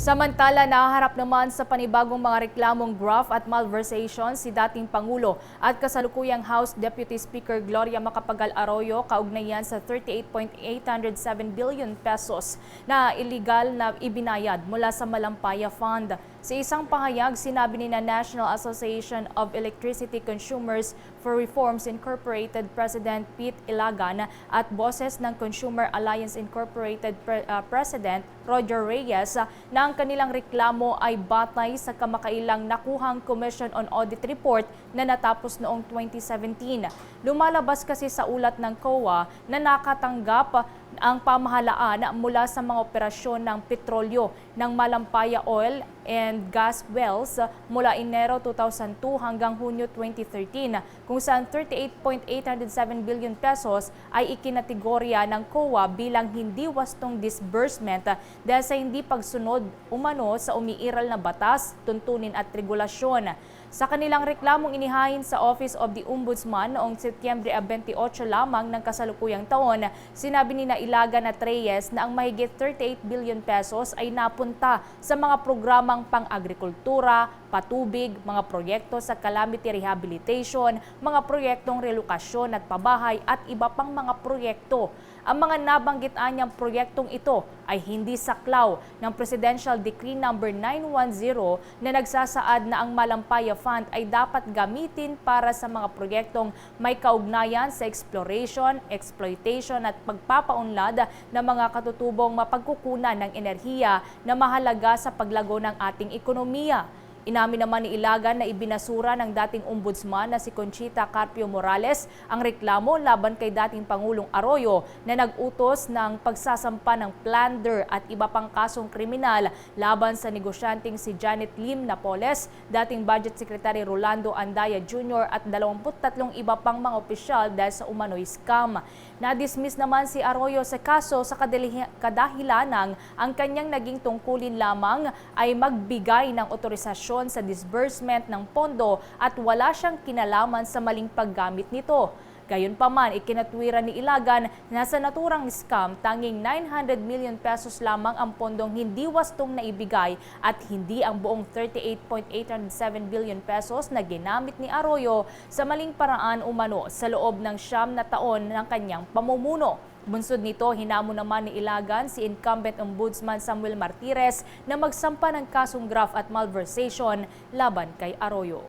Samantala, nahaharap naman sa panibagong mga reklamong graft at malversation si dating Pangulo at kasalukuyang House Deputy Speaker Gloria Macapagal Arroyo kaugnayan sa 38.807 billion pesos na illegal na ibinayad mula sa Malampaya Fund. Sa isang pahayag, sinabi ni na National Association of Electricity Consumers for Reforms Incorporated President Pete Ilagan at boses ng Consumer Alliance Incorporated Pre- uh, President Roger Reyes na ang kanilang reklamo ay batay sa kamakailang nakuhang Commission on Audit Report na natapos noong 2017. Lumalabas kasi sa ulat ng COA na nakatanggap ang pamahalaan mula sa mga operasyon ng petrolyo ng Malampaya Oil and Gas Wells mula Enero 2002 hanggang Hunyo 2013 kung saan 38.807 billion pesos ay ikinategorya ng COA bilang hindi wastong disbursement dahil sa hindi pagsunod umano sa umiiral na batas, tuntunin at regulasyon. Sa kanilang reklamong inihain sa Office of the Ombudsman noong Setyembre 28 lamang ng kasalukuyang taon, sinabi ni Ilagan at Reyes na ang mahigit 38 billion pesos ay napunta sa mga programang pang-agrikultura, patubig, mga proyekto sa calamity rehabilitation, mga proyektong relokasyon at pabahay at iba pang mga proyekto. Ang mga nabanggit anyang proyektong ito ay hindi saklaw ng Presidential Decree No. 910 na nagsasaad na ang Malampaya Fund ay dapat gamitin para sa mga proyektong may kaugnayan sa exploration, exploitation at pagpapaunlad ng mga katutubong mapagkukunan ng enerhiya na mahalaga sa paglago ng ating ekonomiya. Inamin naman ni Ilagan na ibinasura ng dating ombudsman na si Conchita Carpio Morales ang reklamo laban kay dating Pangulong Arroyo na nag-utos ng pagsasampa ng plunder at iba pang kasong kriminal laban sa negosyanteng si Janet Lim Napoles, dating Budget Secretary Rolando Andaya Jr. at 23 iba pang mga opisyal dahil sa umano'y scam. Na-dismiss naman si Arroyo sa kaso sa kadahilanang ang kanyang naging tungkulin lamang ay magbigay ng otorisasyon sa disbursement ng pondo at wala siyang kinalaman sa maling paggamit nito. Gayunpaman, ikinatwiran ni Ilagan na sa naturang scam, tanging 900 million pesos lamang ang pondong hindi wastong naibigay at hindi ang buong 38.807 billion pesos na ginamit ni Arroyo sa maling paraan umano sa loob ng siyam na taon ng kanyang pamumuno. Bunsod nito, hinamo naman ni Ilagan si incumbent ombudsman Samuel Martires na magsampa ng kasong graft at malversation laban kay Arroyo.